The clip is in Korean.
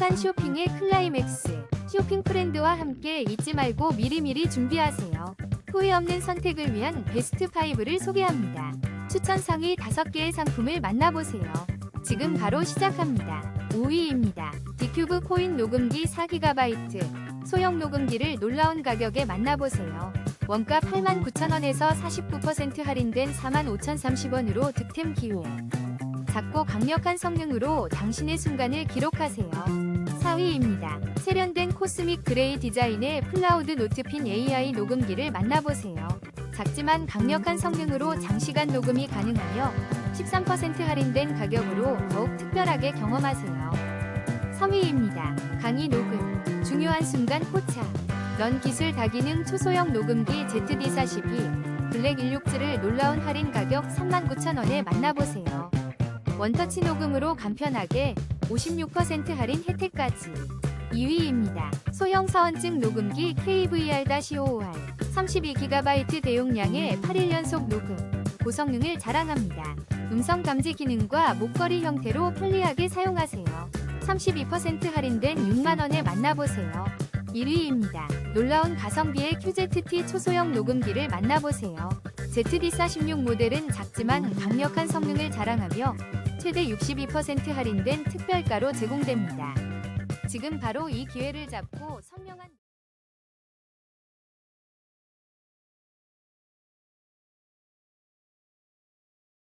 행복한 쇼핑의 클라이맥스. 쇼핑 프렌드와 함께 잊지 말고 미리미리 준비하세요. 후회 없는 선택을 위한 베스트 5를 소개합니다. 추천 상위 5개의 상품을 만나보세요. 지금 바로 시작합니다. 5위입니다. 디큐브 코인 녹음기 4GB 소형 녹음기를 놀라운 가격에 만나보세요. 원가 89,000원에서 49% 할인된 45,030원으로 득템 기호. 작고 강력한 성능으로 당신의 순간을 기록하세요. 4위입니다. 세련된 코스믹 그레이 디자인의 플라우드 노트핀 AI 녹음기를 만나보세요. 작지만 강력한 성능으로 장시간 녹음이 가능하며 13% 할인된 가격으로 더욱 특별하게 경험하세요. 3위입니다. 강의 녹음. 중요한 순간 포착. 넌 기술 다기능 초소형 녹음기 ZD42 블랙 16G를 놀라운 할인 가격 39,000원에 만나보세요. 원터치 녹음으로 간편하게 56% 할인 혜택까지. 2위입니다. 소형 사원증 녹음기 KVR-5R 32GB 대용량의 8일 연속 녹음 고성능을 자랑합니다. 음성 감지 기능과 목걸이 형태로 편리하게 사용하세요. 32% 할인된 6만원에 만나보세요. 1위입니다. 놀라운 가성비의 QZT 초소형 녹음기를 만나보세요. ZD46 모델은 작지만 강력한 성능을 자랑하며 최대 62% 할인된 특별가로 제공됩니다. 지금 바로 이 기회를 잡고 선명한